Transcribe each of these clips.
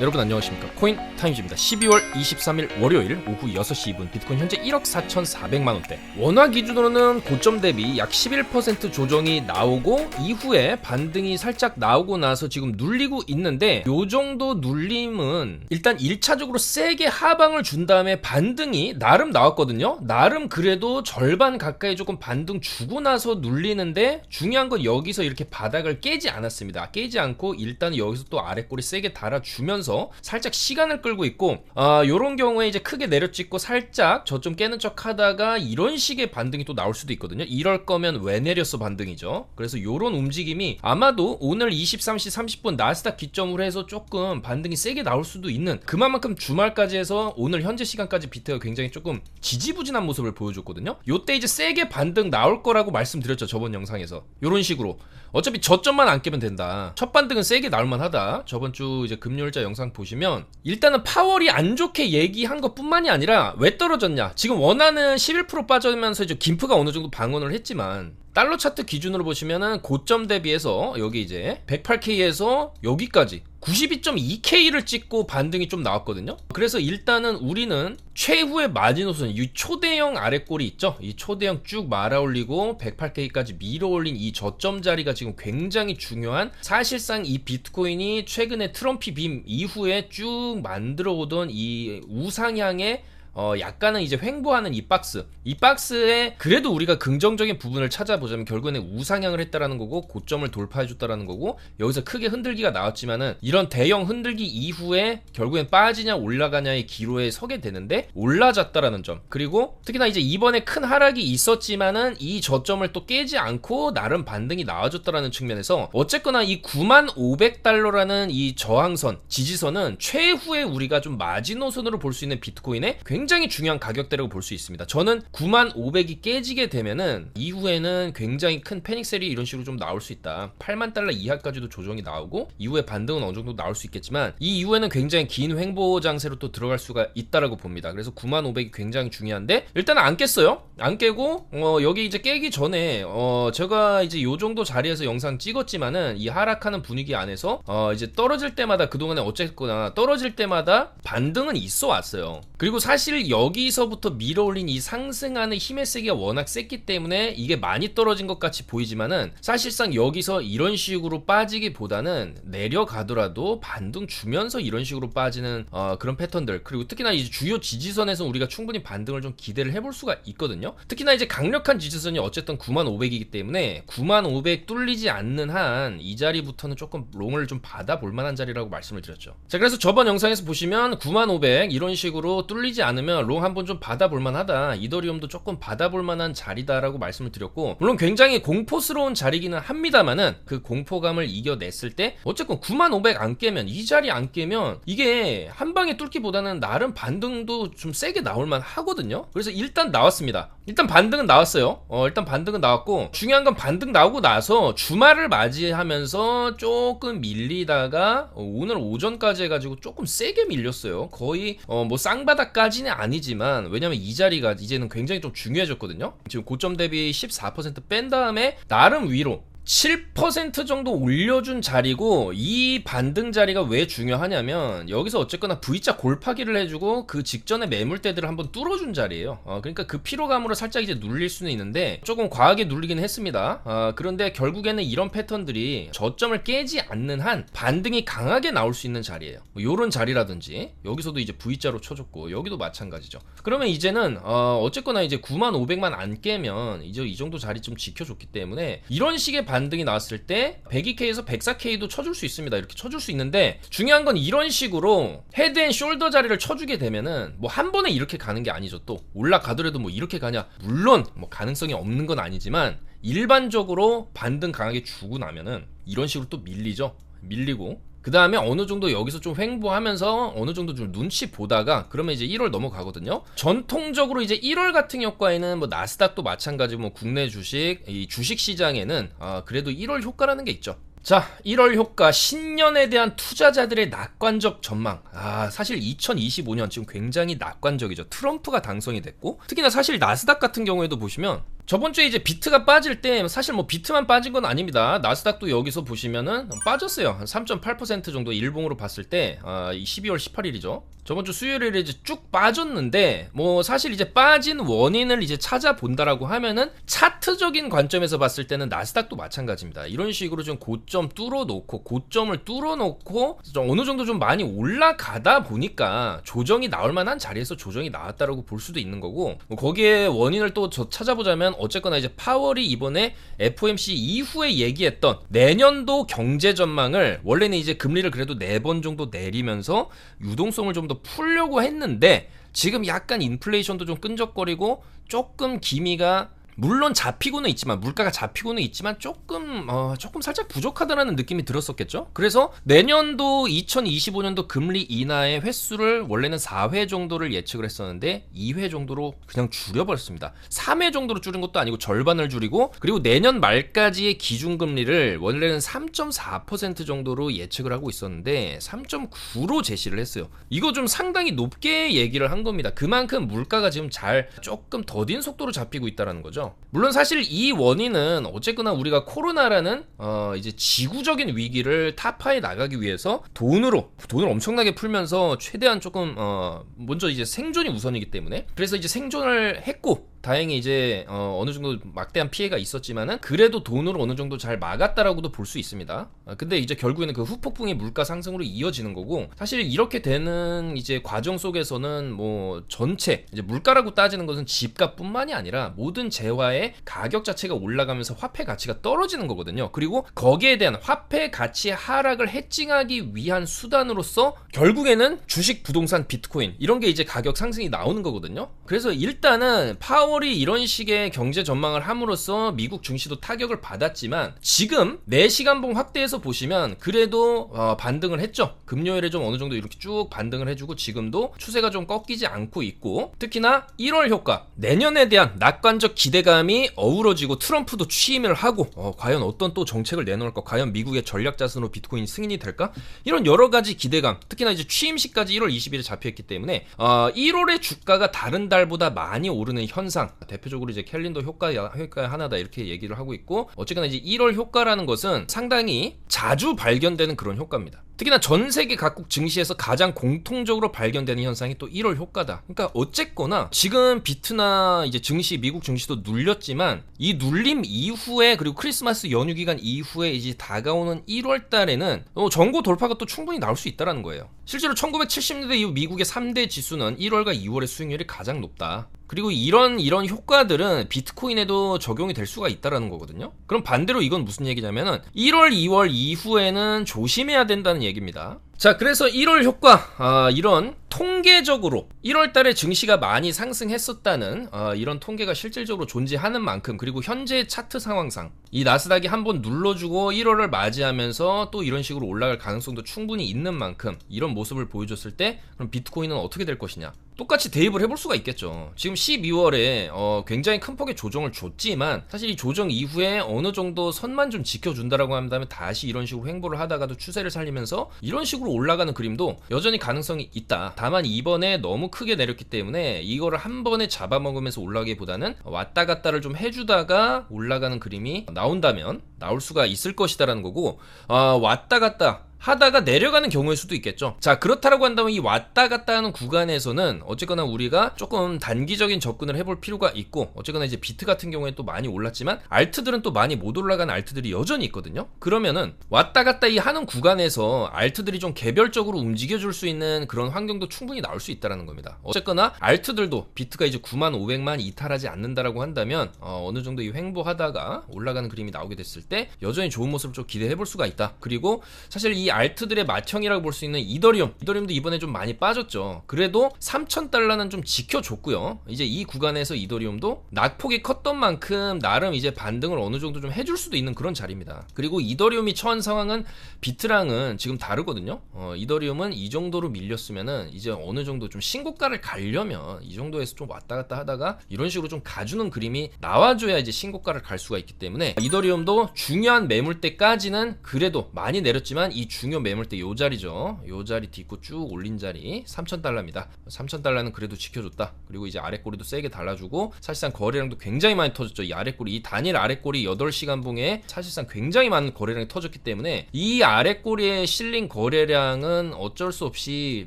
여러분 안녕하십니까? 코인 타임즈입니다. 12월 23일 월요일 오후 6시 2분. 비트코인 현재 1억 4,400만원대. 원화 기준으로는 고점 대비 약 11% 조정이 나오고 이후에 반등이 살짝 나오고 나서 지금 눌리고 있는데 요 정도 눌림은 일단 1차적으로 세게 하방을 준 다음에 반등이 나름 나왔거든요. 나름 그래도 절반 가까이 조금 반등 주고 나서 눌리는데 중요한 건 여기서 이렇게 바닥을 깨지 않았습니다. 깨지 않고 일단 여기서 또 아래 꼬리 세게 달아주면서 살짝 시간을 끌고 있고 아 요런 경우에 이제 크게 내려찍고 살짝 저점 깨는 척 하다가 이런 식의 반등이 또 나올 수도 있거든요. 이럴 거면 왜 내렸어 반등이죠? 그래서 요런 움직임이 아마도 오늘 23시 30분 나스닥 기점으로 해서 조금 반등이 세게 나올 수도 있는 그만큼 주말까지 해서 오늘 현재 시간까지 비트가 굉장히 조금 지지부진한 모습을 보여줬거든요. 요때 이제 세게 반등 나올 거라고 말씀드렸죠 저번 영상에서. 요런 식으로. 어차피 저점만 안 깨면 된다. 첫 반등은 세게 나올 만 하다. 저번 주 이제 금요일자 영상 보시면 일단은 파월이 안 좋게 얘기한 것 뿐만이 아니라 왜 떨어졌냐. 지금 원하는 11% 빠져면서 이제 김프가 어느 정도 방어를 했지만 달러 차트 기준으로 보시면은 고점 대비해서 여기 이제 108K에서 여기까지 92.2K를 찍고 반등이 좀 나왔거든요. 그래서 일단은 우리는 최후의 마지노선 이 초대형 아래꼬리 있죠. 이 초대형 쭉 말아 올리고 108K까지 밀어 올린 이 저점 자리가 지금 굉장히 중요한 사실상 이 비트코인이 최근에 트럼피 빔 이후에 쭉 만들어 오던 이 우상향의 어, 약간은 이제 횡보하는 이 박스. 이 박스에 그래도 우리가 긍정적인 부분을 찾아보자면 결국에는 우상향을 했다라는 거고 고점을 돌파해줬다라는 거고 여기서 크게 흔들기가 나왔지만은 이런 대형 흔들기 이후에 결국엔 빠지냐 올라가냐의 기로에 서게 되는데 올라졌다라는 점. 그리고 특히나 이제 이번에 큰 하락이 있었지만은 이 저점을 또 깨지 않고 나름 반등이 나와줬다라는 측면에서 어쨌거나 이 9,500달러라는 이 저항선 지지선은 최후의 우리가 좀 마지노선으로 볼 수 있는 비트코인의 굉장히 중요한 가격대라고 볼 수 있습니다. 저는 9만 500이 깨지게 되면은 이후에는 굉장히 큰 패닉셀이 이런 식으로 좀 나올 수 있다. 8만 달러 이하까지도 조정이 나오고 이후에 반등은 어느 정도 나올 수 있겠지만 이 이후에는 굉장히 긴 횡보 장세로 또 들어갈 수가 있다라고 봅니다. 그래서 9만 500이 굉장히 중요한데 일단은 안 깼어요. 안 깨고 어, 여기 이제 깨기 전에 어, 제가 이제 요 정도 자리에서 영상 찍었지만은 이 하락하는 분위기 안에서 어, 이제 떨어질 때마다 그동안에 어쨌거나 떨어질 때마다 반등은 있어 왔어요. 그리고 사실 여기서부터 밀어올린 이 상승하는 힘의 세기가 워낙 셌기 때문에 이게 많이 떨어진 것 같이 보이지만은 사실상 여기서 이런 식으로 빠지기보다는 내려가더라도 반등 주면서 이런 식으로 빠지는 어, 그런 패턴들 그리고 특히나 이제 주요 지지선에서 우리가 충분히 반등을 좀 기대를 해볼 수가 있거든요. 특히나 이제 강력한 지지선이 어쨌든 9만500이기 때문에 9만500 뚫리지 않는 한 이 자리부터는 조금 롱을 좀 받아볼 만한 자리라고 말씀을 드렸죠. 자 그래서 저번 영상에서 보시면 9만500 이런 식으로 뚫리지 않 으면 롱 한번 좀 받아볼 만하다. 이더리움도 조금 받아볼 만한 자리다라고 말씀을 드렸고 물론 굉장히 공포스러운 자리기는 합니다만은 그 공포감을 이겨냈을 때 어쨌건 9만500 안 깨면 이 자리 안 깨면 이게 한 방에 뚫기보다는 나름 반등도 좀 세게 나올 만 하거든요. 그래서 일단 나왔습니다. 일단 반등은 나왔어요. 어, 일단 반등은 나왔고 중요한 건 반등 나오고 나서 주말을 맞이하면서 조금 밀리다가 어, 오늘 오전까지 해가지고 조금 세게 밀렸어요. 거의 어, 뭐 쌍바닥까지는 아니지만 왜냐면 이 자리가 이제는 굉장히 좀 중요해졌거든요. 지금 고점 대비 14%뺀 다음에 나름 위로 7% 정도 올려준 자리고 이 반등 자리가 왜 중요하냐면 여기서 어쨌거나 V자 골파기를 해주고 그 직전에 매물대들을 한번 뚫어준 자리예요. 어, 그러니까 그 피로감으로 살짝 이제 눌릴 수는 있는데 조금 과하게 눌리긴 했습니다. 어, 그런데 결국에는 이런 패턴들이 저점을 깨지 않는 한 반등이 강하게 나올 수 있는 자리예요. 뭐 요런 자리라든지 여기서도 이제 V자로 쳐줬고 여기도 마찬가지죠. 그러면 이제는 어, 어쨌거나 이제 9만 500만 안 깨면 이제 이 정도 자리 좀 지켜줬기 때문에 이런 식의 반 반등이 나왔을 때 102K에서 104K도 쳐줄 수 있습니다. 이렇게 쳐줄 수 있는데 중요한 건 이런 식으로 헤드앤 숄더 자리를 쳐주게 되면은 뭐 한 번에 이렇게 가는 게 아니죠. 또 올라가더라도 뭐 이렇게 가냐? 물론 뭐 가능성이 없는 건 아니지만 일반적으로 반등 강하게 주고 나면은 이런 식으로 또 밀리죠. 밀리고 그 다음에 어느 정도 여기서 좀 횡보하면서 어느 정도 좀 눈치 보다가 그러면 이제 1월 넘어가거든요. 전통적으로 이제 1월 같은 효과에는 뭐 나스닥도 마찬가지고 뭐 국내 주식, 이 주식 시장에는 아 그래도 1월 효과라는 게 있죠. 자, 1월 효과 신년에 대한 투자자들의 낙관적 전망. 아, 사실 2025년 지금 굉장히 낙관적이죠. 트럼프가 당선이 됐고 특히나 사실 나스닥 같은 경우에도 보시면 저번 주에 이제 비트가 빠질 때 사실 뭐 비트만 빠진 건 아닙니다. 나스닥도 여기서 보시면은 빠졌어요. 한 3.8% 정도 일봉으로 봤을 때 아, 이 12월 18일이죠. 저번 주 수요일에 이제 쭉 빠졌는데 뭐 사실 이제 빠진 원인을 이제 찾아본다라고 하면은 차트적인 관점에서 봤을 때는 나스닥도 마찬가지입니다. 이런 식으로 좀 고점 뚫어 놓고 고점을 뚫어 놓고 좀 어느 정도 좀 많이 올라가다 보니까 조정이 나올 만한 자리에서 조정이 나왔다라고 볼 수도 있는 거고 뭐 거기에 원인을 또저 찾아보자면 어쨌거나 이제 파월이 이번에 FOMC 이후에 얘기했던 내년도 경제 전망을 원래는 이제 금리를 그래도 네 번 정도 내리면서 유동성을 좀 더 풀려고 했는데 지금 약간 인플레이션도 좀 끈적거리고 조금 기미가 물론 잡히고는 있지만 물가가 잡히고는 있지만 조금 어, 조금 살짝 부족하다라는 느낌이 들었었겠죠. 그래서 내년도 2025년도 금리 인하의 횟수를 원래는 4회 정도를 예측을 했었는데 2회 정도로 그냥 줄여버렸습니다. 3회 정도로 줄인 것도 아니고 절반을 줄이고 그리고 내년 말까지의 기준금리를 원래는 3.4% 정도로 예측을 하고 있었는데 3.9로 제시를 했어요. 이거 좀 상당히 높게 얘기를 한 겁니다. 그만큼 물가가 지금 잘 조금 더딘 속도로 잡히고 있다는 거죠. 물론 사실 이 원인은 어쨌거나 우리가 코로나라는 어 이제 지구적인 위기를 타파해 나가기 위해서 돈으로 돈을 엄청나게 풀면서 최대한 조금 어 먼저 이제 생존이 우선이기 때문에. 그래서 이제 생존을 했고 다행히 이제 어, 느 정도 막대한 피해가 있었지만은 그래도 돈으로 어느 정도 잘 막았다라고도 볼 수 있습니다. 아, 근데 이제 결국에는 그 후폭풍이 물가 상승으로 이어지는 거고 사실 이렇게 되는 이제 과정 속에서는 뭐 전체 이제 물가라고 따지는 것은 집값뿐만이 아니라 모든 재화의 가격 자체가 올라가면서 화폐 가치가 떨어지는 거거든요. 그리고 거기에 대한 화폐 가치 하락을 해칭하기 위한 수단으로서 결국에는 주식, 부동산, 비트코인 이런 게 이제 가격 상승이 나오는 거거든요. 그래서 일단은 파 월이 이런 식의 경제 전망을 함으로써 미국 증시도 타격을 받았지만 지금 4시간봉 확대해서 보시면 그래도 어, 반등을 했죠. 금요일에 좀 어느 정도 이렇게 쭉 반등을 해주고 지금도 추세가 좀 꺾이지 않고 있고 특히나 1월 효과. 내년에 대한 낙관적 기대감이 어우러지고 트럼프도 취임을 하고 어, 과연 어떤 또 정책을 내놓을까 과연 미국의 전략 자산으로 비트코인이 승인이 될까? 이런 여러 가지 기대감 특히나 이제 취임식까지 1월 20일에 잡혀있기 때문에 어, 1월의 주가가 다른 달보다 많이 오르는 현상 대표적으로 이제 캘린더 효과 효과 하나다 이렇게 얘기를 하고 있고 어쨌거나 이제 1월 효과라는 것은 상당히 자주 발견되는 그런 효과입니다. 특히나 전 세계 각국 증시에서 가장 공통적으로 발견되는 현상이 또 1월 효과다. 그러니까 어쨌거나 지금 비트나 이제 증시 미국 증시도 눌렸지만 이 눌림 이후에 그리고 크리스마스 연휴 기간 이후에 이제 다가오는 1월 달에는 어, 전고 돌파가 또 충분히 나올 수 있다라는 거예요. 실제로 1970년대 이후 미국의 3대 지수는 1월과 2월의 수익률이 가장 높다. 그리고 이런 이런 효과들은 비트코인에도 적용이 될 수가 있다라는 거거든요. 그럼 반대로 이건 무슨 얘기냐면은 1월, 2월 이후에는 조심해야 된다는 얘기입니다. 자, 그래서 1월 효과, 아, 이런 통계적으로 1월 달에 증시가 많이 상승했었다는 아, 이런 통계가 실질적으로 존재하는 만큼 그리고 현재 차트 상황상 이 나스닥이 한번 눌러주고 1월을 맞이하면서 또 이런 식으로 올라갈 가능성도 충분히 있는 만큼 이런 모습을 보여줬을 때 그럼 비트코인은 어떻게 될 것이냐? 똑같이 대입을 해볼 수가 있겠죠. 지금 12월에 어, 굉장히 큰 폭의 조정을 줬지만 사실 이 조정 이후에 어느 정도 선만 좀 지켜준다라고 한다면 다시 이런 식으로 횡보를 하다가도 추세를 살리면서 이런 식으로 올라가는 그림도 여전히 가능성이 있다. 다만 이번에 너무 크게 내렸기 때문에 이거를 한 번에 잡아먹으면서 올라가기보다는 왔다 갔다를 좀 해주다가 올라가는 그림이 나온다면 나올 수가 있을 것이다라는 거고 어, 왔다 갔다 하다가 내려가는 경우일 수도 있겠죠. 자, 그렇다라고 한다면 이 왔다 갔다 하는 구간에서는 어쨌거나 우리가 조금 단기적인 접근을 해볼 필요가 있고, 어쨌거나 이제 비트 같은 경우에 또 많이 올랐지만, 알트들은 또 많이 못 올라간 알트들이 여전히 있거든요. 그러면은 왔다 갔다 이 하는 구간에서 알트들이 좀 개별적으로 움직여줄 수 있는 그런 환경도 충분히 나올 수 있다라는 겁니다. 어쨌거나 알트들도 비트가 이제 9만 500만 이탈하지 않는다라고 한다면, 어, 느 정도 이 횡보하다가 올라가는 그림이 나오게 됐을 때 여전히 좋은 모습을 좀 기대해 볼 수가 있다. 그리고 사실 이 알트들의 맏형이라고 볼 수 있는 이더리움. 이더리움도 이번에 좀 많이 빠졌죠. 그래도 3,000달러는 좀 지켜줬고요. 이제 이 구간에서 이더리움도 낙폭이 컸던 만큼 나름 이제 반등을 어느 정도 좀 해줄 수도 있는 그런 자리입니다. 그리고 이더리움이 처한 상황은 비트랑은 지금 다르거든요. 어, 이더리움은 이 정도로 밀렸으면은 이제 어느 정도 좀 신고가를 가려면 이 정도에서 좀 왔다 갔다 하다가 이런 식으로 좀 가주는 그림이 나와줘야 이제 신고가를 갈 수가 있기 때문에 이더리움도 중요한 매물대까지는 그래도 많이 내렸지만 이 중요 매물대 요 자리죠. 요 자리 딛고 쭉 올린 자리 3,000달러입니다. 3,000달러는 그래도 지켜줬다. 그리고 이제 아래 꼬리도 세게 달라주고 사실상 거래량도 굉장히 많이 터졌죠. 이 아래 꼬리 이 단일 아래 꼬리 8시간 봉에 사실상 굉장히 많은 거래량이 터졌기 때문에 이 아래 꼬리에 실린 거래량은 어쩔 수 없이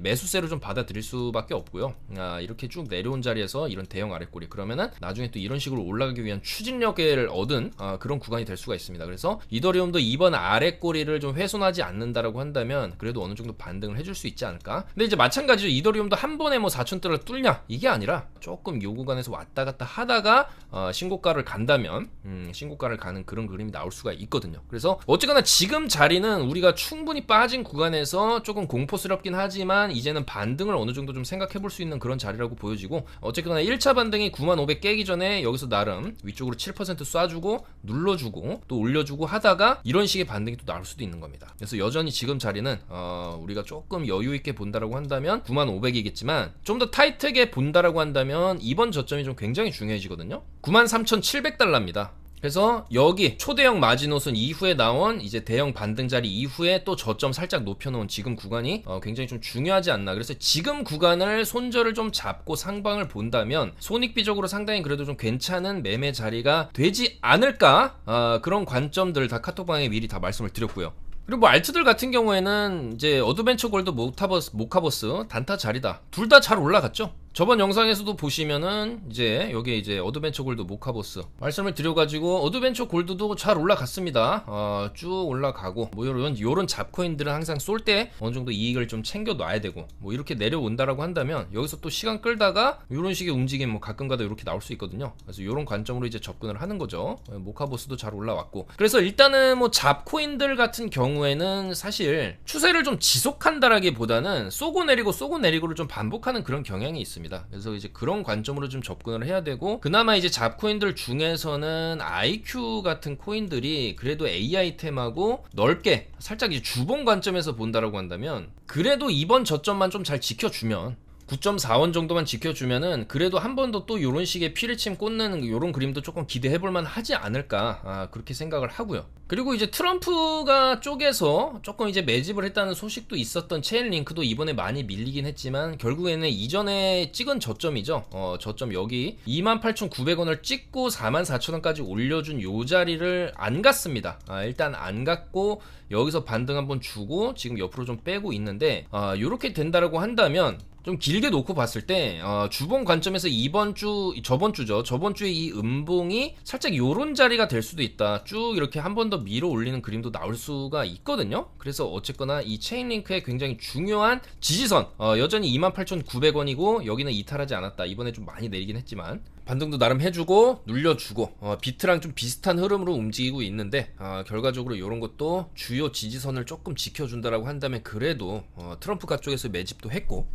매수세로 좀 받아들일 수밖에 없고요. 아, 이렇게 쭉 내려온 자리에서 이런 대형 아래 꼬리 그러면은 나중에 또 이런 식으로 올라가기 위한 추진력을 얻은 아, 그런 구간이 될 수가 있습니다. 그래서 이더리움도 이번 아래 꼬리를 좀 훼손하지 않는다 라고 한다면 그래도 어느 정도 반등을 해줄 수 있지 않을까? 근데 이제 마찬가지로 이더리움도 한 번에 뭐 4,000달러 뚫냐 이게 아니라 조금 요 구간에서 왔다 갔다 하다가 어, 신고가를 간다면 음, 신고가를 가는 그런 그림이 나올 수가 있거든요. 그래서 어쨌거나 지금 자리는 우리가 충분히 빠진 구간에서 조금 공포스럽긴 하지만 이제는 반등을 어느 정도 좀 생각해 볼 수 있는 그런 자리라고 보여지고 어쨌거나 1차 반등이 9500 깨기 전에 여기서 나름 위쪽으로 7% 쏴주고 눌러주고 또 올려주고 하다가 이런 식의 반등이 또 나올 수도 있는 겁니다. 그래서 여전히 지금 자리는 어, 우리가 조금 여유 있게 본다라고 한다면 9500이겠지만 좀 더 타이트하게 본다라고 한다면 이번 저점이 좀 굉장히 중요해지거든요. 93,700달러입니다. 그래서 여기 초대형 마지노선 이후에 나온 이제 대형 반등 자리 이후에 또 저점 살짝 높여놓은 지금 구간이 어, 굉장히 좀 중요하지 않나. 그래서 지금 구간을 손절을 좀 잡고 상방을 본다면 손익비적으로 상당히 그래도 좀 괜찮은 매매 자리가 되지 않을까. 어, 그런 관점들 다 카톡방에 미리 다 말씀을 드렸고요. 그리고 뭐 알트들 같은 경우에는 이제 어드벤처 골드 모타버스, 모카버스 단타 자리다. 둘 다 잘 올라갔죠. 저번 영상에서도 보시면은 이제 여기 이제 어드벤처 골드 모카보스 말씀을 드려가지고 어드벤처 골드도 잘 올라갔습니다. 어, 쭉 올라가고 뭐 요런 요런 잡코인들은 항상 쏠 때 어느 정도 이익을 좀 챙겨 놔야 되고 뭐 이렇게 내려온다라고 한다면 여기서 또 시간 끌다가 요런 식의 움직임 뭐 가끔가다 이렇게 나올 수 있거든요. 그래서 요런 관점으로 이제 접근을 하는 거죠. 어, 모카보스도 잘 올라왔고 그래서 일단은 뭐 잡코인들 같은 경우에는 사실 추세를 좀 지속한다라기보다는 쏘고 내리고 쏘고 내리고를 좀 반복하는 그런 경향이 있습니다. 있습니다. 그래서 이제 그런 관점으로 좀 접근을 해야 되고 그나마 이제 잡코인들 중에서는 IQ 같은 코인들이 그래도 AI템하고 넓게 살짝 이제 주봉 관점에서 본다라고 한다면 그래도 이번 저점만 좀 잘 지켜주면 9.4원 정도만 지켜주면은 그래도 한 번 더 또 이런 식의 피를 침 꽂는 이런 그림도 조금 기대해볼만 하지 않을까 아, 그렇게 생각을 하고요. 그리고 이제 트럼프가 쪽에서 조금 이제 매집을 했다는 소식도 있었던 체인 링크도 이번에 많이 밀리긴 했지만 결국에는 이전에 찍은 저점이죠. 어, 저점 여기 28,900원을 찍고 44,000원까지 올려준 요 자리를 안 갔습니다. 아, 일단 안 갔고 여기서 반등 한번 주고 지금 옆으로 좀 빼고 있는데 아, 요렇게 된다라고 한다면 좀 길게 놓고 봤을 때 어, 주봉 관점에서 이번 주 저번 주죠 저번 주에 이 음봉이 살짝 요런 자리가 될 수도 있다 쭉 이렇게 한 번 더 밀어 올리는 그림도 나올 수가 있거든요. 그래서 어쨌거나 이 체인 링크의 굉장히 중요한 지지선 어, 여전히 28,900원이고 여기는 이탈하지 않았다. 이번에 좀 많이 내리긴 했지만 반등도 나름 해주고 눌려주고 어, 비트랑 좀 비슷한 흐름으로 움직이고 있는데 어, 결과적으로 이런 것도 주요 지지선을 조금 지켜준다라고 한다면 그래도 어, 트럼프가 쪽에서 매집도 했고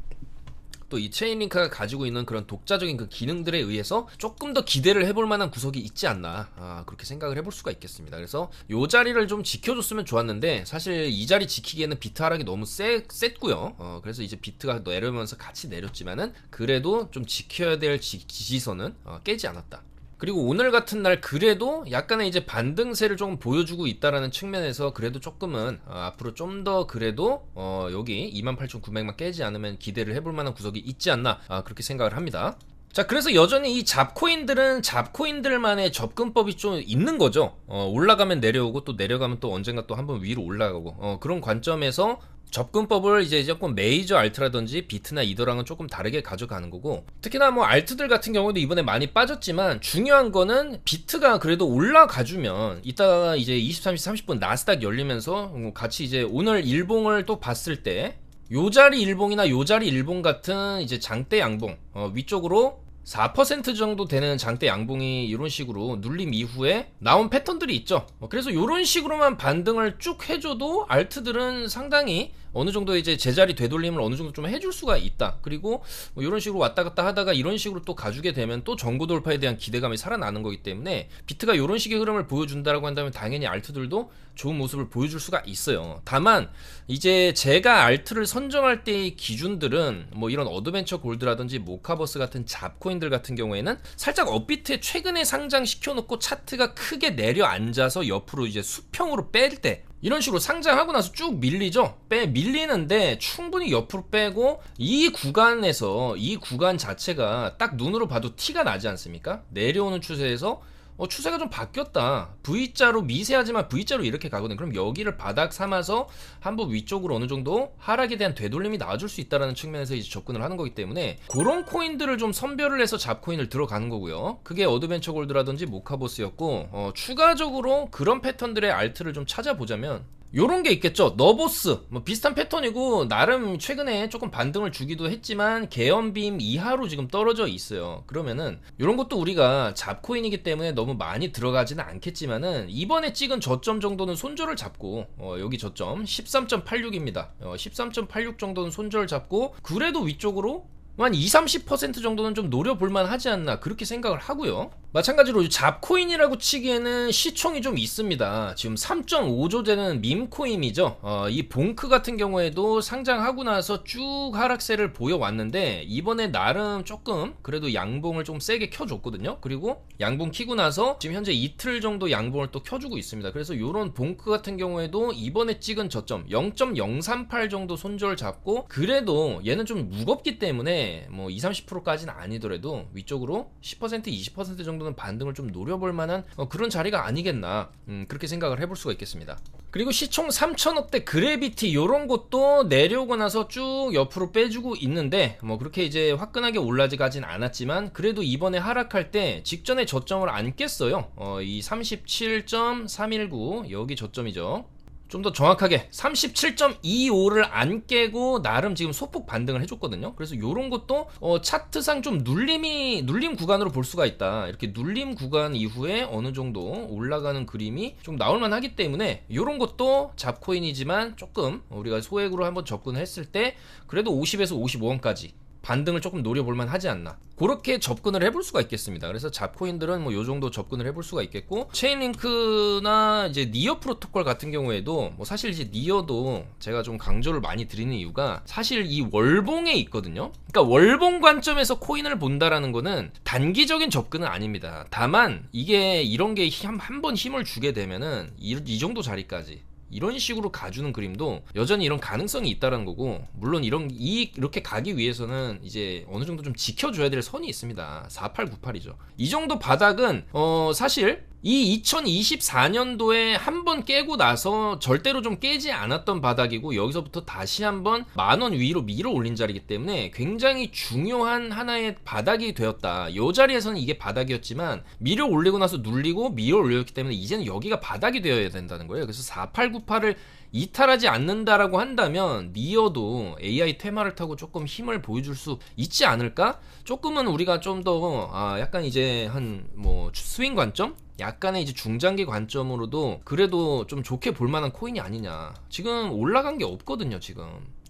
또 이 체인링크가 가지고 있는 그런 독자적인 그 기능들에 의해서 조금 더 기대를 해볼 만한 구석이 있지 않나 아, 그렇게 생각을 해볼 수가 있겠습니다. 그래서 요 자리를 좀 지켜줬으면 좋았는데 사실 이 자리 지키기에는 비트 하락이 너무 세, 셌고요. 어, 그래서 이제 비트가 내려면서 같이 내렸지만은 그래도 좀 지켜야 될 지, 지지선은 어, 깨지 않았다. 그리고 오늘 같은 날 그래도 약간의 이제 반등세를 조금 보여주고 있다라는 측면에서 그래도 조금은 어, 앞으로 좀 더 그래도 어, 여기 28,900만 깨지 않으면 기대를 해볼 만한 구석이 있지 않나 아, 그렇게 생각을 합니다. 자, 그래서 여전히 이 잡코인들은 잡코인들만의 접근법이 좀 있는 거죠. 어, 올라가면 내려오고 또 내려가면 또 언젠가 또 한번 위로 올라가고 어, 그런 관점에서 접근법을 이제 조금 메이저 알트라든지 비트나 이더랑은 조금 다르게 가져가는 거고 특히나 뭐 알트들 같은 경우도 이번에 많이 빠졌지만 중요한 거는 비트가 그래도 올라가주면 이따가 이제 23시 30분 나스닥 열리면서 같이 이제 오늘 일봉을 또 봤을 때 요자리 일봉이나 요자리 일봉 같은 이제 장대 양봉 어, 위쪽으로 4% 정도 되는 장대 양봉이 이런 식으로 눌림 이후에 나온 패턴들이 있죠. 어, 그래서 이런 식으로만 반등을 쭉 해줘도 알트들은 상당히 어느 정도 이제 제자리 되돌림을 어느 정도 좀 해줄 수가 있다. 그리고 뭐 이런 식으로 왔다 갔다 하다가 이런 식으로 또 가주게 되면 또 정구 돌파에 대한 기대감이 살아나는 거기 때문에 비트가 이런 식의 흐름을 보여준다라고 한다면 당연히 알트들도 좋은 모습을 보여줄 수가 있어요. 다만 이제 제가 알트를 선정할 때의 기준들은 뭐 이런 어드벤처 골드라든지 모카버스 같은 잡코인들 같은 경우에는 살짝 업비트에 최근에 상장시켜 놓고 차트가 크게 내려앉아서 옆으로 이제 수평으로 뺄 때 이런 식으로 상장하고 나서 쭉 밀리죠. 빼 밀리는데 충분히 옆으로 빼고 이 구간에서 이 구간 자체가 딱 눈으로 봐도 티가 나지 않습니까? 내려오는 추세에서 어, 추세가 좀 바뀌었다. V자로 미세하지만 V자로 이렇게 가거든. 그럼 여기를 바닥 삼아서 한번 위쪽으로 어느 정도 하락에 대한 되돌림이 나와줄 수 있다라는 측면에서 이제 접근을 하는 거기 때문에 그런 코인들을 좀 선별을 해서 잡코인을 들어가는 거고요. 그게 어드벤처 골드라든지 모카보스였고 어, 추가적으로 그런 패턴들의 알트를 좀 찾아보자면 요런 게 있겠죠. 너보스 뭐 비슷한 패턴이고 나름 최근에 조금 반등을 주기도 했지만 개연빔 이하로 지금 떨어져 있어요. 그러면은 요런 것도 우리가 잡코인이기 때문에 너무 많이 들어가지는 않겠지만은 이번에 찍은 저점 정도는 손절을 잡고 어, 여기 저점 13.86입니다. 어, 13.86 정도는 손절을 잡고 그래도 위쪽으로 한 2, 30% 정도는 좀 노려볼만 하지 않나 그렇게 생각을 하고요. 마찬가지로 잡코인이라고 치기에는 시총이 좀 있습니다. 지금 3.5조 되는 밈코인이죠. 어, 이 봉크 같은 경우에도 상장하고 나서 쭉 하락세를 보여왔는데 이번에 나름 조금 그래도 양봉을 좀 세게 켜줬거든요. 그리고 양봉 키고 나서 지금 현재 이틀 정도 양봉을 또 켜주고 있습니다. 그래서 이런 봉크 같은 경우에도 이번에 찍은 저점 0.038 정도 손절 잡고 그래도 얘는 좀 무겁기 때문에 뭐 2, 30%까지는 아니더라도 위쪽으로 10% 20% 정도 정도는 반등을 좀 노려볼 만한 어, 그런 자리가 아니겠나 음, 그렇게 생각을 해볼 수가 있겠습니다. 그리고 시총 3천억대 그래비티 요런 것도 내려오고 나서 쭉 옆으로 빼주고 있는데 뭐 그렇게 이제 화끈하게 올라가진 않았지만 그래도 이번에 하락할 때 직전에 저점을 안 깼어요. 어, 이 37.319 여기 저점이죠. 좀 더 정확하게 37.25를 안 깨고 나름 지금 소폭 반등을 해줬거든요. 그래서 이런 것도 어, 차트상 좀 눌림이 눌림 구간으로 볼 수가 있다. 이렇게 눌림 구간 이후에 어느 정도 올라가는 그림이 좀 나올만 하기 때문에 이런 것도 잡코인이지만 조금 우리가 소액으로 한번 접근을 했을 때 그래도 50에서 55원까지 반등을 조금 노려볼만 하지 않나. 그렇게 접근을 해볼 수가 있겠습니다. 그래서 잡코인들은 뭐 요 정도 접근을 해볼 수가 있겠고 체인링크나 이제 니어 프로토콜 같은 경우에도 뭐 사실 이제 니어도 제가 좀 강조를 많이 드리는 이유가 사실 이 월봉에 있거든요. 그러니까 월봉 관점에서 코인을 본다라는 거는 단기적인 접근은 아닙니다. 다만 이게 이런 게 한번 힘을 주게 되면은 이, 이 정도 자리까지 이런 식으로 가주는 그림도 여전히 이런 가능성이 있다는 거고 물론 이런 이 이렇게 가기 위해서는 이제 어느 정도 좀 지켜줘야 될 선이 있습니다. 4898이죠. 이 정도 바닥은 어 사실 이 2024년도에 한 번 깨고 나서 절대로 좀 깨지 않았던 바닥이고 여기서부터 다시 한번 만원 위로 밀어 올린 자리이기 때문에 굉장히 중요한 하나의 바닥이 되었다. 이 자리에서는 이게 바닥이었지만 밀어 올리고 나서 눌리고 밀어 올렸기 때문에 이제는 여기가 바닥이 되어야 된다는 거예요. 그래서 4898을 이탈하지 않는다라고 한다면 니어도 AI 테마를 타고 조금 힘을 보여줄 수 있지 않을까? 조금은 우리가 좀 더 아, 약간 이제 한 뭐 스윙 관점 약간의 이제 중장기 관점으로도 그래도 좀 좋게 볼 만한 코인이 아니냐. 지금 올라간 게 없거든요, 지금.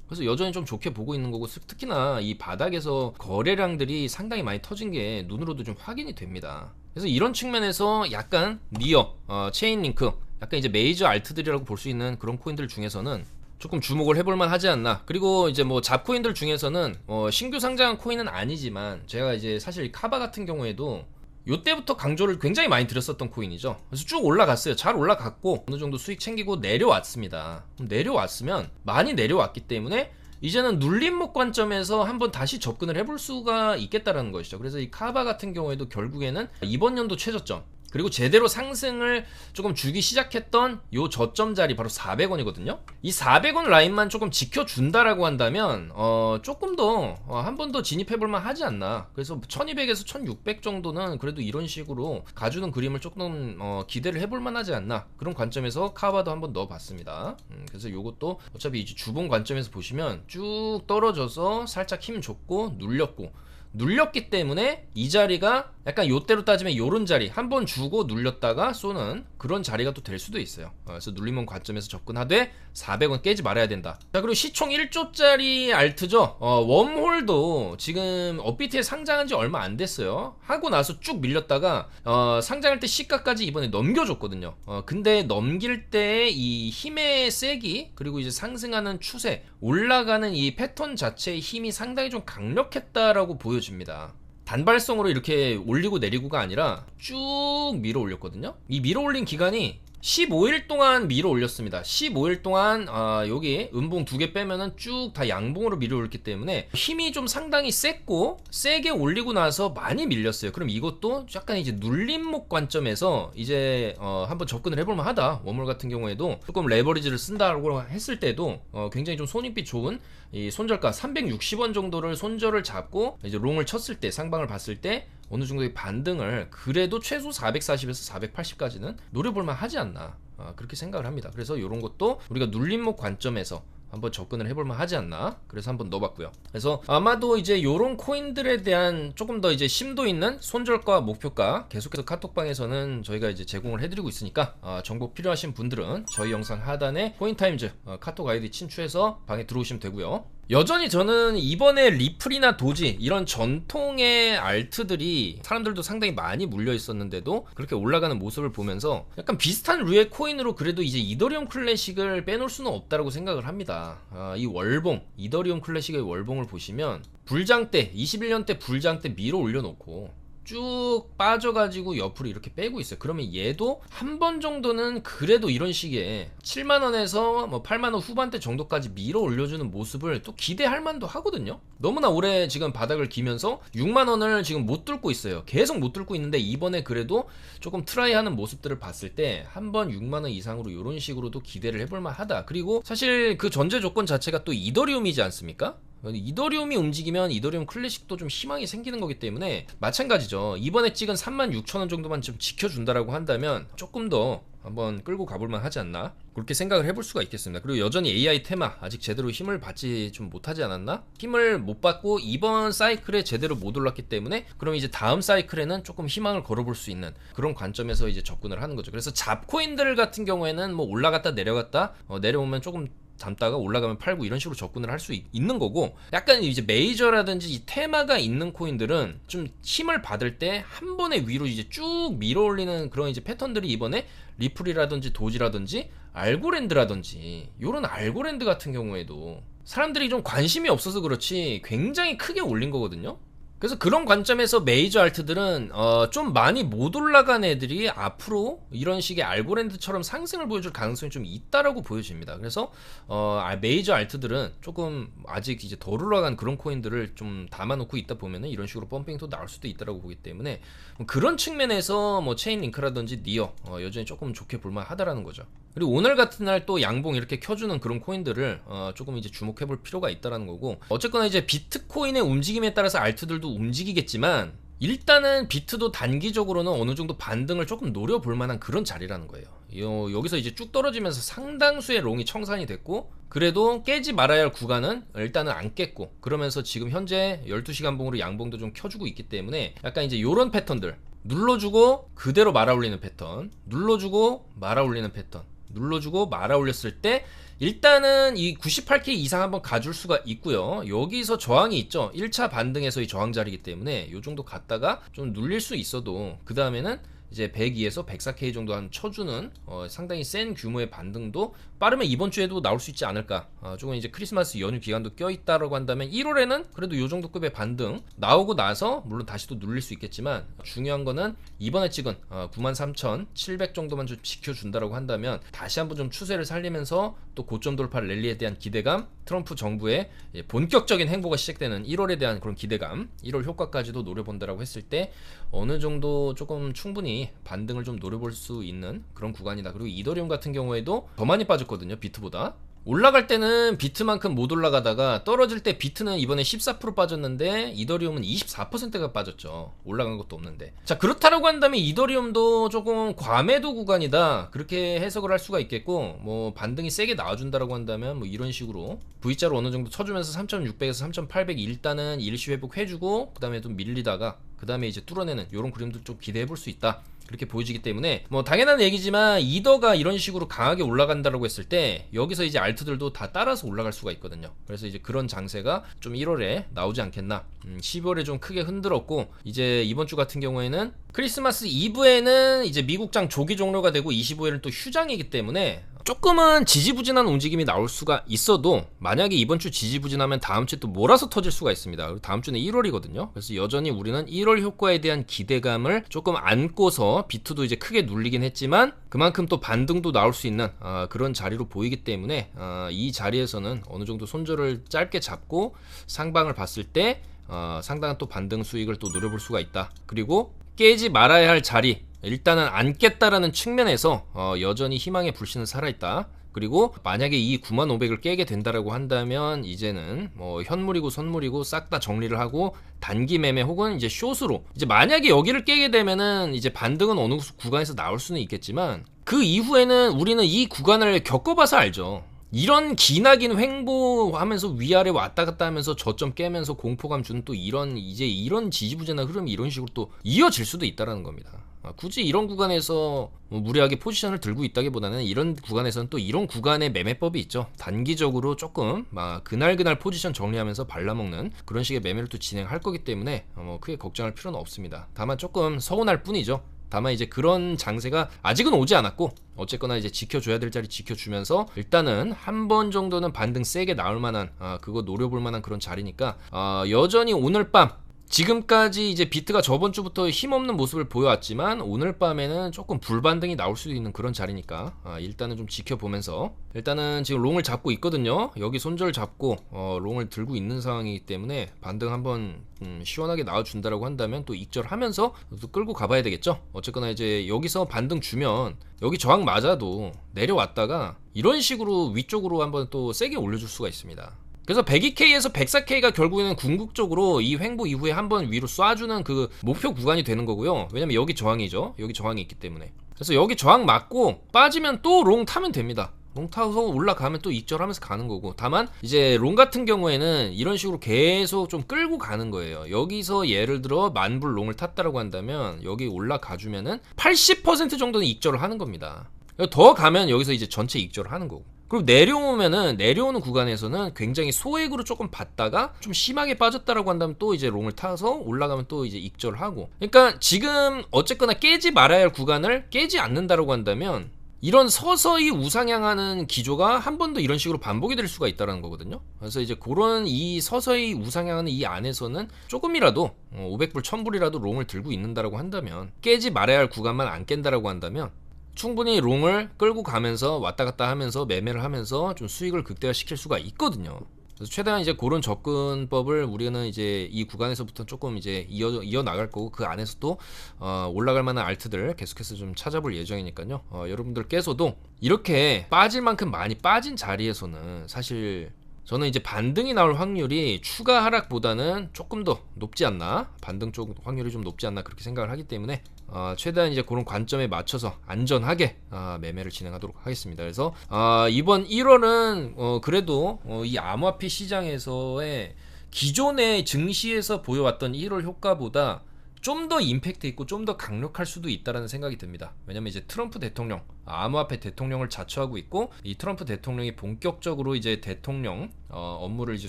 그래서 여전히 좀 좋게 보고 있는 거고 특히나 이 바닥에서 거래량들이 상당히 많이 터진 게 눈으로도 좀 확인이 됩니다. 그래서 이런 측면에서 약간 니어, 어, 체인링크, 약간 이제 메이저 알트들이라고 볼 수 있는 그런 코인들 중에서는 조금 주목을 해볼만 하지 않나. 그리고 이제 뭐 잡코인들 중에서는 어 신규 상장한 코인은 아니지만 제가 이제 사실 카바 같은 경우에도 요때부터 강조를 굉장히 많이 드렸었던 코인이죠. 그래서 쭉 올라갔어요. 잘 올라갔고 어느 정도 수익 챙기고 내려왔습니다. 내려왔으면 많이 내려왔기 때문에 이제는 눌림목 관점에서 한번 다시 접근을 해볼 수가 있겠다라는 것이죠. 그래서 이 카바 같은 경우에도 결국에는 이번 연도 최저점 그리고 제대로 상승을 조금 주기 시작했던 요 저점 자리 바로 400원이거든요. 이 400원 라인만 조금 지켜준다라고 한다면 어 조금 더 한 번 더 진입해볼만 하지 않나. 그래서 1200에서 1600 정도는 그래도 이런 식으로 가주는 그림을 조금 어 기대를 해볼만 하지 않나. 그런 관점에서 카바도 한번 넣어봤습니다. 음 그래서 요것도 어차피 이제 주봉 관점에서 보시면 쭉 떨어져서 살짝 힘 줬고 눌렸고 눌렸기 때문에 이 자리가 약간 요때로 따지면 요런 자리 한 번 주고 눌렸다가 쏘는 그런 자리가 또 될 수도 있어요. 어, 그래서 눌림목 관점에서 접근하되 400원 깨지 말아야 된다. 자 그리고 시총 1조짜리 알트죠. 어, 웜홀도 지금 업비트에 상장한 지 얼마 안 됐어요. 하고 나서 쭉 밀렸다가 어, 상장할 때 시가까지 이번에 넘겨줬거든요. 어, 근데 넘길 때 이 힘의 세기 그리고 이제 상승하는 추세 올라가는 이 패턴 자체의 힘이 상당히 좀 강력했다라고 보여 집니다. 단발성으로 이렇게 올리고 내리고가 아니라 쭉 밀어 올렸거든요. 이 밀어 올린 기간이 15일 동안 밀어 올렸습니다. 15일 동안 아, 여기 음봉 두 개 빼면은 쭉 다 양봉으로 밀어 올렸기 때문에 힘이 좀 상당히 셌고 세게 올리고 나서 많이 밀렸어요. 그럼 이것도 약간 이제 눌림목 관점에서 이제 어, 한번 접근을 해볼 만 하다. 워물 같은 경우에도 조금 레버리지를 쓴다고 했을 때도 어, 굉장히 좀 손익비 좋은 이 손절가 360원 정도를 손절을 잡고 이제 롱을 쳤을 때 상방을 봤을 때 어느 정도의 반등을 그래도 최소 440에서 480까지는 노려볼만 하지 않나 아, 그렇게 생각을 합니다. 그래서 이런 것도 우리가 눌림목 관점에서 한번 접근을 해볼만 하지 않나 그래서 한번 넣어봤고요 그래서 아마도 이제 요런 코인들에 대한 조금 더 이제 심도 있는 손절가 목표가 계속해서 카톡방에서는 저희가 이제 제공을 해드리고 있으니까 아, 정보 필요하신 분들은 저희 영상 하단에 코인타임즈 어, 카톡 아이디 친추해서 방에 들어오시면 되고요 여전히 저는 이번에 리플이나 도지 이런 전통의 알트들이 사람들도 상당히 많이 물려 있었는데도 그렇게 올라가는 모습을 보면서 약간 비슷한 류의 코인으로 그래도 이제 이더리움 클래식을 빼놓을 수는 없다고 생각을 합니다. 아, 이 월봉 이더리움 클래식의 월봉을 보시면 불장 때 21년 때 불장 때 밀어 올려놓고 쭉 빠져가지고 옆으로 이렇게 빼고 있어요. 그러면 얘도 한 번 정도는 그래도 이런 식의 7만원에서 뭐 8만원 후반대 정도까지 밀어 올려주는 모습을 또 기대할 만도 하거든요. 너무나 오래 지금 바닥을 기면서 6만원을 지금 못 뚫고 있어요. 계속 못 뚫고 있는데 이번에 그래도 조금 트라이 하는 모습들을 봤을 때 한 번 6만원 이상으로 이런 식으로도 기대를 해볼만 하다. 그리고 사실 그 전제 조건 자체가 또 이더리움이지 않습니까? 이더리움이 움직이면 이더리움 클래식도 좀 희망이 생기는 거기 때문에 마찬가지죠. 이번에 찍은 36,000원 정도만 좀 지켜준다라고 한다면 조금 더 한번 끌고 가볼만 하지 않나? 그렇게 생각을 해볼 수가 있겠습니다. 그리고 여전히 AI 테마 아직 제대로 힘을 받지 좀 못하지 않았나? 힘을 못 받고 이번 사이클에 제대로 못 올랐기 때문에 그럼 이제 다음 사이클에는 조금 희망을 걸어볼 수 있는 그런 관점에서 이제 접근을 하는 거죠. 그래서 잡코인들 같은 경우에는 뭐 올라갔다 내려갔다 어, 내려오면 조금 담다가 올라가면 팔고 이런 식으로 접근을 할 수 있는 거고 약간 이제 메이저라든지 이 테마가 있는 코인들은 좀 힘을 받을 때 한 번에 위로 이제 쭉 밀어 올리는 그런 이제 패턴들이 이번에 리플이라든지 도지라든지 알고랜드라든지 요런 알고랜드 같은 경우에도 사람들이 좀 관심이 없어서 그렇지 굉장히 크게 올린 거거든요. 그래서 그런 관점에서 메이저 알트들은 어, 좀 많이 못 올라간 애들이 앞으로 이런 식의 알고랜드처럼 상승을 보여줄 가능성이 좀 있다라고 보여집니다. 그래서 어, 아, 메이저 알트들은 조금 아직 이제 덜 올라간 그런 코인들을 좀 담아놓고 있다 보면은 이런 식으로 펌핑도 나올 수도 있다라고 보기 때문에 뭐 그런 측면에서 뭐 체인 링크라든지 니어 어, 여전히 조금 좋게 볼만 하다라는 거죠. 그리고 오늘 같은 날 또 양봉 이렇게 켜주는 그런 코인들을 어, 조금 이제 주목해볼 필요가 있다라는 거고 어쨌거나 이제 비트코인의 움직임에 따라서 알트들도 움직이겠지만 일단은 비트도 단기적으로는 어느 정도 반등을 조금 노려볼 만한 그런 자리라는 거예요. 요, 여기서 이제 쭉 떨어지면서 상당수의 롱이 청산이 됐고 그래도 깨지 말아야 할 구간은 일단은 안 깼고 그러면서 지금 현재 12시간 봉으로 양봉도 좀 켜주고 있기 때문에 약간 이제 요런 패턴들. 눌러주고 그대로 말아 올리는 패턴. 눌러주고 말아 올리는 패턴 눌러주고 말아 올렸을 때 일단은 이 98K 이상 한번 가줄 수가 있고요. 여기서 저항이 있죠. 1차 반등에서의 저항 자리이기 때문에 이 정도 갔다가 좀 눌릴 수 있어도 그 다음에는 이제 102에서 104K 정도 한 쳐주는 어, 상당히 센 규모의 반등도 빠르면 이번 주에도 나올 수 있지 않을까. 어, 조금 이제 크리스마스 연휴 기간도 껴있다라고 한다면 1월에는 그래도 요 정도 급의 반등 나오고 나서 물론 다시 또 눌릴 수 있겠지만 중요한 거는 이번에 찍은 어, 93,700 정도만 좀 지켜준다라고 한다면 다시 한번 좀 추세를 살리면서 또 고점 돌파 랠리에 대한 기대감 트럼프 정부의 예, 본격적인 행보가 시작되는 1월에 대한 그런 기대감 1월 효과까지도 노려본다라고 했을 때 어느 정도 조금 충분히 반등을 좀 노려볼 수 있는 그런 구간이다. 그리고 이더리움 같은 경우에도 더 많이 빠 졌거든요. 비트보다. 올라갈 때는 비트만큼 못 올라가다가 떨어질 때 비트는 이번에 14% 빠졌는데 이더리움은 24%가 빠졌죠. 올라간 것도 없는데. 자, 그렇다라고 한다면 이더리움도 조금 과매도 구간이다. 그렇게 해석을 할 수가 있겠고 뭐 반등이 세게 나와준다라고 한다면 뭐 이런 식으로 V자로 어느 정도 쳐주면서 3,600에서 3,800 일단은 일시 회복해주고 그 다음에 좀 밀리다가 그 다음에 이제 뚫어내는 이런 그림도 좀 기대해 볼 수 있다. 그렇게 보여지기 때문에 뭐 당연한 얘기지만 이더가 이런 식으로 강하게 올라간다라고 했을 때 여기서 이제 알트들도 다 따라서 올라갈 수가 있거든요. 그래서 이제 그런 장세가 좀 1월에 나오지 않겠나. 음, 12월에 좀 크게 흔들었고 이제 이번 주 같은 경우에는 크리스마스 이브에는 이제 미국장 조기 종료가 되고 25일은 또 휴장이기 때문에 조금은 지지부진한 움직임이 나올 수가 있어도 만약에 이번 주 지지부진하면 다음 주에 또 몰아서 터질 수가 있습니다. 다음 주는 1월이거든요. 그래서 여전히 우리는 1월 효과에 대한 기대감을 조금 안고서 비트도 이제 크게 눌리긴 했지만 그만큼 또 반등도 나올 수 있는 아, 그런 자리로 보이기 때문에 아, 이 자리에서는 어느 정도 손절을 짧게 잡고 상방을 봤을 때 어, 상당한 또 반등 수익을 또 노려볼 수가 있다. 그리고 깨지 말아야 할 자리 일단은 안 깼다라는 측면에서 어, 여전히 희망의 불씨는 살아있다. 그리고 만약에 이 9500을 깨게 된다라고 한다면 이제는 뭐 현물이고 선물이고 싹 다 정리를 하고 단기 매매 혹은 이제 숏으로 이제 만약에 여기를 깨게 되면은 이제 반등은 어느 구간에서 나올 수는 있겠지만 그 이후에는 우리는 이 구간을 겪어봐서 알죠. 이런 기나긴 횡보하면서 위아래 왔다 갔다 하면서 저점 깨면서 공포감 주는 또 이런 이제 이런 지지부진한 흐름이 이런 식으로 또 이어질 수도 있다라는 겁니다. 아, 굳이 이런 구간에서 뭐 무리하게 포지션을 들고 있다기보다는 이런 구간에서는 또 이런 구간의 매매법이 있죠. 단기적으로 조금 막 그날 그날 포지션 정리하면서 발라먹는 그런 식의 매매를 또 진행할 거기 때문에 어, 뭐 크게 걱정할 필요는 없습니다. 다만 조금 서운할 뿐이죠. 다만 이제 그런 장세가 아직은 오지 않았고 어쨌거나 이제 지켜줘야 될 자리 지켜주면서 일단은 한 번 정도는 반등 세게 나올 만한 아, 그거 노려볼 만한 그런 자리니까 아, 여전히 오늘 밤 지금까지 이제 비트가 저번 주부터 힘없는 모습을 보여왔지만 오늘 밤에는 조금 불반등이 나올 수도 있는 그런 자리니까 아, 일단은 좀 지켜보면서. 일단은 지금 롱을 잡고 있거든요. 여기 손절 잡고 어, 롱을 들고 있는 상황이기 때문에 반등 한번 음, 시원하게 나와준다라고 한다면 또 익절하면서 또 끌고 가봐야 되겠죠? 어쨌거나 이제 여기서 반등 주면 여기 저항 맞아도 내려왔다가 이런 식으로 위쪽으로 한번 또 세게 올려줄 수가 있습니다 그래서 102K에서 104K가 결국에는 궁극적으로 이 횡보 이후에 한 번 위로 쏴주는 그 목표 구간이 되는 거고요. 왜냐면 여기 저항이죠. 여기 저항이 있기 때문에. 그래서 여기 저항 맞고 빠지면 또 롱 타면 됩니다. 롱 타서 올라가면 또 익절하면서 가는 거고 다만 이제 롱 같은 경우에는 이런 식으로 계속 좀 끌고 가는 거예요 여기서 예를 들어 만불 롱을 탔다라고 한다면 여기 올라가 주면은 80% 정도는 익절을 하는 겁니다 더 가면 여기서 이제 전체 익절을 하는 거고 그리고 내려오면은 내려오는 구간에서는 굉장히 소액으로 조금 받다가 좀 심하게 빠졌다라고 한다면 또 이제 롱을 타서 올라가면 또 이제 익절을 하고 그러니까 지금 어쨌거나 깨지 말아야 할 구간을 깨지 않는다라고 한다면 이런 서서히 우상향하는 기조가 한 번 더 이런 식으로 반복이 될 수가 있다는 거거든요. 그래서 이제 그런 이 서서히 우상향하는 이 안에서는 조금이라도 500불, 1000불이라도 롱을 들고 있는다라고 한다면 깨지 말아야 할 구간만 안 깬다라고 한다면 충분히 롱을 끌고 가면서 왔다 갔다 하면서 매매를 하면서 좀 수익을 극대화시킬 수가 있거든요. 그래서 최대한 이제 그런 접근법을 우리는 이제 이 구간에서부터 조금 이제 이어 이어 나갈 거고 그 안에서도 어, 올라갈 만한 알트들 계속해서 좀 찾아볼 예정이니까요. 어, 여러분들께서도 이렇게 빠질 만큼 많이 빠진 자리에서는 사실 저는 이제 반등이 나올 확률이 추가 하락보다는 조금 더 높지 않나 반등 쪽 확률이 좀 높지 않나 그렇게 생각을 하기 때문에 어, 최대한 이제 그런 관점에 맞춰서 안전하게 어, 매매를 진행하도록 하겠습니다. 그래서 어, 이번 1월은 어, 그래도 어, 이 암호화폐 시장에서의 기존의 증시에서 보여왔던 1월 효과보다 좀 더 임팩트 있고 좀 더 강력할 수도 있다라는 생각이 듭니다. 왜냐면 이제 트럼프 대통령, 암호화폐 대통령을 자처하고 있고 이 트럼프 대통령이 본격적으로 이제 대통령 어, 업무를 이제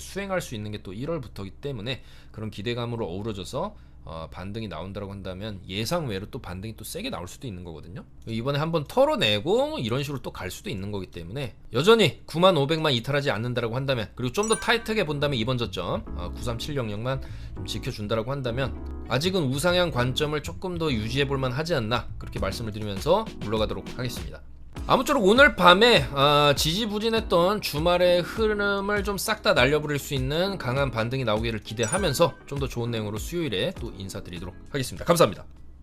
수행할 수 있는 게 또 1월부터기 때문에 그런 기대감으로 어우러져서 어, 반등이 나온다고 한다면 예상 외로 또 반등이 또 세게 나올 수도 있는 거거든요. 이번에 한번 털어내고 이런 식으로 또 갈 수도 있는 거기 때문에 여전히 9만 500만 이탈하지 않는다라고 한다면 그리고 좀 더 타이트하게 본다면 이번 저점 어, 93700만 좀 지켜준다라고 한다면 아직은 우상향 관점을 조금 더 유지해 볼만 하지 않나 그렇게 말씀을 드리면서 물러가도록 하겠습니다. 아무쪼록 오늘 밤에 아, 지지부진했던 주말의 흐름을 좀 싹 다 날려버릴 수 있는 강한 반등이 나오기를 기대하면서 좀 더 좋은 내용으로 수요일에 또 인사드리도록 하겠습니다. 감사합니다.